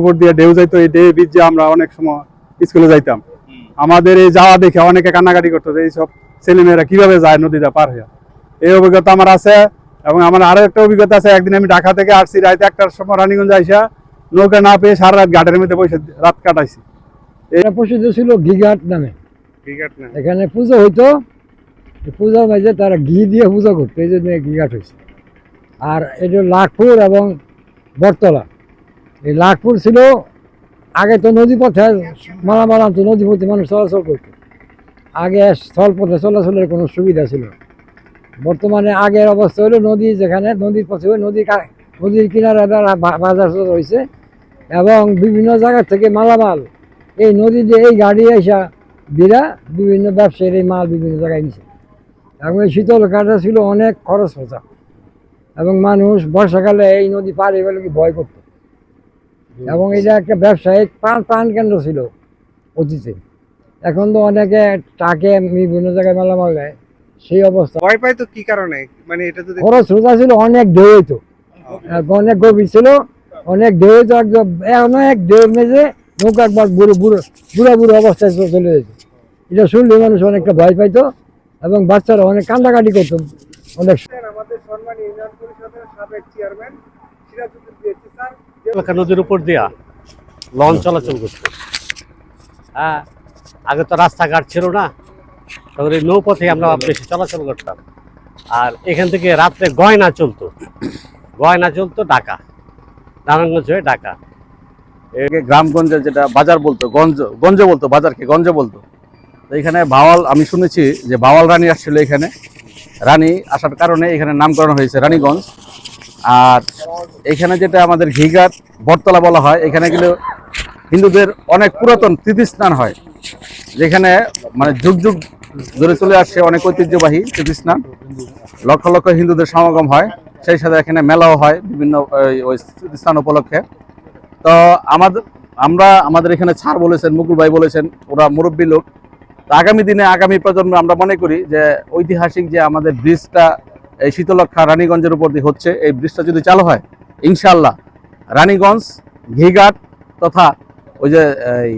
উপর দিয়ে ঢেউ যাইতো এই ঢেউ বীজ আমরা অনেক সময় স্কুলে যাইতাম। আমাদের এই যাওয়া দেখে অনেকে কান্নাকাটি করতো যে এইসব ছেলেমেয়েরা কীভাবে যায় নদীটা পার হয়ে। এই অভিজ্ঞতা আমার আছে এবং আমার আরও একটা অভিজ্ঞতা আছে একদিন আমি ঢাকা থেকে আসছি রাতে একটার সময় রানীগঞ্জ আইসা নৌকা না পেয়ে সারা রাত ঘাটের মধ্যে বসে রাত কাটাইছি। এটা প্রসিদ্ধ ছিল ঘিঘাট নামে। এখানে পুজো হইতো পূজার মাঝে তারা ঘি দিয়ে পুজো করতো এই জন্য ঘিঘাট হয়েছে আর এটা লাখপুর এবং বটতলা। এই লাখপুর ছিল, আগে তো নদী পথে মালামাল তো নদী পথে মানুষ চলাচল করতো। আগে স্থল পথে চলাচলের কোনো সুবিধা ছিল বর্তমানে আগের অবস্থা হলো নদী যেখানে, নদীর পথে নদী নদীর কিনারে বাজার হয়েছে এবং বিভিন্ন জায়গা থেকে মালামাল, এই নদী দিয়ে এই গাড়ি এসা দিরা বিভিন্ন ব্যবসায়ীর এই মাল বিভিন্ন জায়গায় নিছে। এবং এই শীতল কাটা ছিল অনেক খরচ হতো এবং মানুষ বর্ষাকালে এই নদী পার গেলে কি ভয় করত। এবং এটা একটা ব্যবসায়িক প্রাণ প্রাণ কেন্দ্র ছিল অতীতে। এখন তো অনেকে ট্রাকে বিভিন্ন জায়গায় মালামাল নেয়। সেই অবস্থা। ভয় পাই তো কি কারণে? মানে এটা খরচ রোজা ছিল অনেক ঢেউ হইতো। অনেক গভীর ছিল অনেক ঢেউ হইতো একদম অনেক ঢেউ মেঝে নৌকা একবার বুড়ো বুড়ো বুড়ো বুড়ো অবস্থায় চলে- যেত। এটা শুনলে মানুষ অনেকটা ভয় পাইতো এবং বাচ্চারা অনেক কান্দাকাটি করতো অনেক আমাদের সম্মানী ইউনিয়ন পরিষদের সাবেক চেয়ারম্যান সিরাজুদ্দিন স্যার। এলাকা নদীর উপর দিয়া লঞ্চ চলাচল করতো হ্যাঁ আগে তো রাস্তাঘাট ছিল না, তখন এই নৌপথে আমরা বেশি চলাচল করতাম। আর এখান থেকে রাত্রে গয়না চলতো। গয়না চলতো ঢাকা, নারায়ণগঞ্জ হয়ে ঢাকা। গ্রামগঞ্জে যেটা বাজার বলতো, গঞ্জ গঞ্জ বলতো, বাজারকে গঞ্জ বলতো। তো এখানে ভাওয়াল আমি শুনেছি যে ভাওয়াল রানী আসছিল এখানে। রানী আসার কারণে এখানে নামকরণ হয়েছে রানীগঞ্জ। আর এখানে যেটা আমাদের ঘিঘাট বটতলা বলা হয়, এখানে কিন্তু হিন্দুদের অনেক পুরাতন স্নান হয়। যেখানে মানে যুগ যুগ ধরে চলে আসছে অনেক ঐতিহ্যবাহী স্নান। লক্ষ লক্ষ হিন্দুদের সমাগম হয়। সেই সাথে এখানে মেলাও হয় বিভিন্ন ওই- স্থান উপলক্ষে। তো আমাদের আমরা আমাদের এখানে ছাড় বলেছেন, মুকুল ভাই বলেছেন, ওরা মুরব্বী লোক। আগামী দিনে আগামী প্রজন্ম আমরা মনে করি যে ঐতিহাসিক যে আমাদের ব্রিজটা এই শীতলক্ষা রানীগঞ্জের উপর দিয়ে হচ্ছে। এই ব্রিজটা যদি চালু হয় ইনশাল্লাহ রানীগঞ্জ, ঘিঘাট তথা ওই যে, এই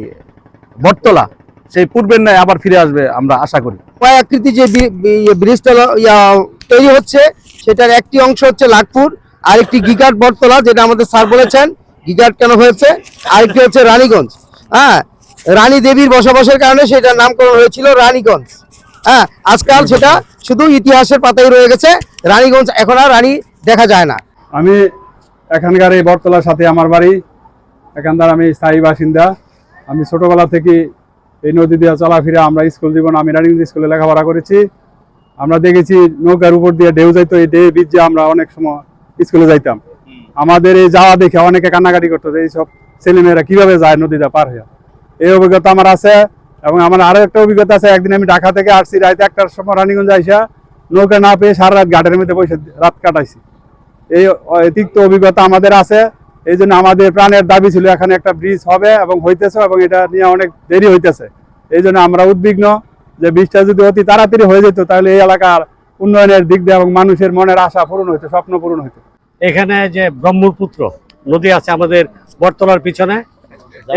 বটতলা, সেই পূর্বের ন্যায় আবার ফিরে আসবে আমরা আশা করি। উপায় আকৃতি যে ইয়ে ব্রিজটা তৈরি হচ্ছে, সেটার একটি অংশ হচ্ছে লাটপুর, আরেকটি গিগাট বটতলা, যেটা আমাদের স্যার বলেছেন গিগাট কেন হয়েছে, আরেকটি হচ্ছে রানীগঞ্জ। হ্যাঁ রানী দেবীর বসবাসের কারণে সেটার নামকরণ হয়েছিল রানীগঞ্জ। হ্যাঁ আজকাল সেটা শুধু ইতিহাসের পাতায় রয়ে গেছে। রানীগঞ্জ এখন আর রানী দেখা যায় না। আমি এখানকার এই বটতলার সাথে আমার বাড়ি, এখানকার আমি স্থায়ী বাসিন্দা। আমি ছোটবেলা থেকে এই নদী দিয়ে চলাফেরা আমরা স্কুল জীবন, আমি রানীগঞ্জ স্কুলে লেখাপড়া করেছি। আমরা দেখেছি নৌকার উপর দিয়ে ঢেউ যাইতো, এই ঢেউ বীজ আমরা অনেক সময় স্কুলে যাইতাম। আমাদের এই যাওয়া দেখে অনেকে কান্নাকাটি করতো যে এইসব ছেলেমেয়েরা কীভাবে যায় নদীটা পার হয়ে। এই অভিজ্ঞতা আমার আছে। এবং আমার আরও একটা অভিজ্ঞতা আছে, একদিন আমি ঢাকা থেকে আসছি রাতে একটার সময় রানীগঞ্জ আইসা নৌকা না পেয়ে সারা রাত ঘাটের মধ্যে বসে রাত কাটাইছি। এই অ- তিক্ত অভিজ্ঞতা আমাদের আছে, এই জন্য আমাদের প্রাণের দাবি ছিল এখানে একটা ব্রিজ হবে এবং হইতেছে এবং এটা নিয়ে অনেক দেরি হইতেছে। এই জন্য আমরা উদ্বিগ্ন যে ব্রিজটা যদি অতি তাড়াতাড়ি হয়ে যেত, তাহলে এই এলাকার উন্নয়নের দিক দিয়ে এবং মানুষের মনের আশা পূরণ হইতো, স্বপ্ন পূরণ হইতো। এখানে যে ব্রহ্মপুত্র, নদী আছে আমাদের বটতলার পিছনে।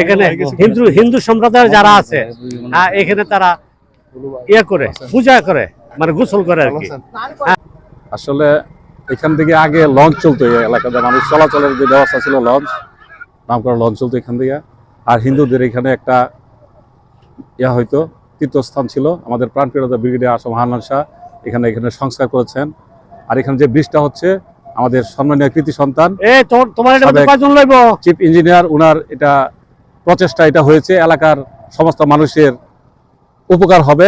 এখানে হিন্দু হিন্দু সম্প্রদায়ের যারা আছে হ্যাঁ এখানে তারা ইয়ে করে পূজা করে মানে গোসল করে আর কি। আসলে এখান থেকে আগে লঞ্চ চলতো এই এলাকাতে মানুষ চলাচলের যে ব্যবস্থা ছিল লঞ্চ নাম করা লঞ্চ চলতো এখান থেকে। আর হিন্দুদের এখানে একটা ইয়া হয়তো তীর্থস্থান ছিল। আমাদের প্রাণপ্রিয়তা ব্রিগেডিয়ার আসম হান্নান শাহ এখানে এখানে সংস্কার করেছেন। আর এখানে যে ব্রিজটা হচ্ছে আমাদের সম্মানীয় কৃতি সন্তান চিফ ইঞ্জিনিয়ার উনার এটা প্রচেষ্টা এটা হয়েছে এলাকার সমস্ত মানুষের উপকার হবে।